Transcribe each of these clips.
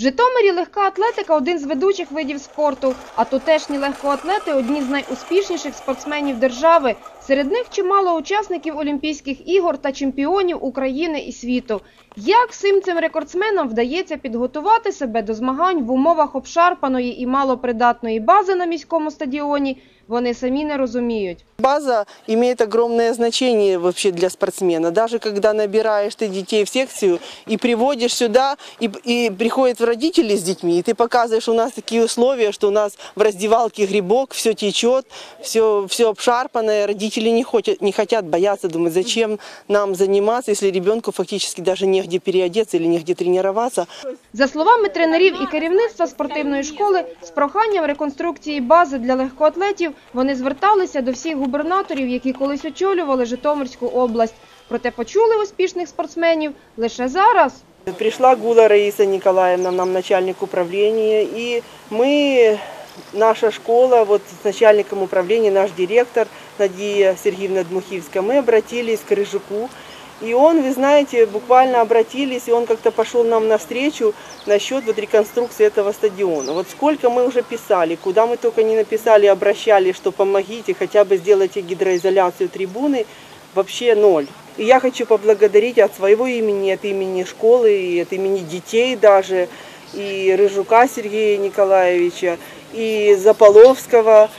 Житомирі легка атлетика – один з ведучих видів спорту, а тутешні легкоатлети – одні з найуспішніших спортсменів держави. Серед них чимало учасників Олімпійських ігор та чемпіонів України і світу. Як всім цим рекордсменам вдається підготувати себе до змагань в умовах обшарпаної і малопридатної бази на міському стадіоні, вони самі не розуміють. База имеет огромное значение вообще для спортсмена. Даже когда набираешь ты детей в секцию и приводишь сюда, и, и приходят родители с детьми, и ты показываешь, у нас такие условия, что у нас в раздевалке грибок, все течет, все, все обшарпанное, родители не хотят, не хотят, боятся, думают, зачем нам заниматься, если ребенку фактически даже негде переодеться или негде тренироваться. За словами тренерів і керівництва спортивної школи, з проханням реконструкції бази для легкоатлетів вони зверталися до всіх губернаторів, які колись очолювали Житомирську область. Проте почули успішних спортсменів лише зараз. Пришла Гула Раиса Николаевна, нам начальник управления, и мы, наша школа, вот с начальником управления, наш директор Надия Сергеевна Дмухивская, мы обратились к Рыжику, И он, вы знаете, буквально обратились, и он как-то пошел нам навстречу насчет вот реконструкции этого стадиона. Вот сколько мы уже писали, куда мы только не написали, обращались, что помогите, хотя бы сделайте гидроизоляцию трибуны, вообще ноль. И я хочу поблагодарить от своего имени, от имени школы, и от имени детей даже, и Рыжука Сергея Николаевича, и Заполовского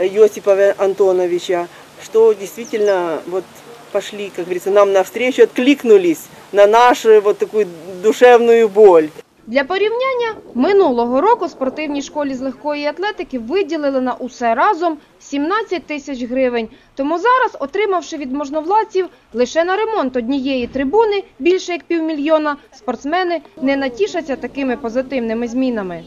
Йосипа Антоновича, что действительно вот пошли, как говорится, нам навстречу, откликнулись на нашу вот такую душевную боль. Для порівняння, минулого року спортивній школі з легкої атлетики виділили на усе разом 17 тисяч гривень. Тому зараз, отримавши від можновладців лише на ремонт однієї трибуни більше як півмільйона, спортсмени не натішаться такими позитивними змінами.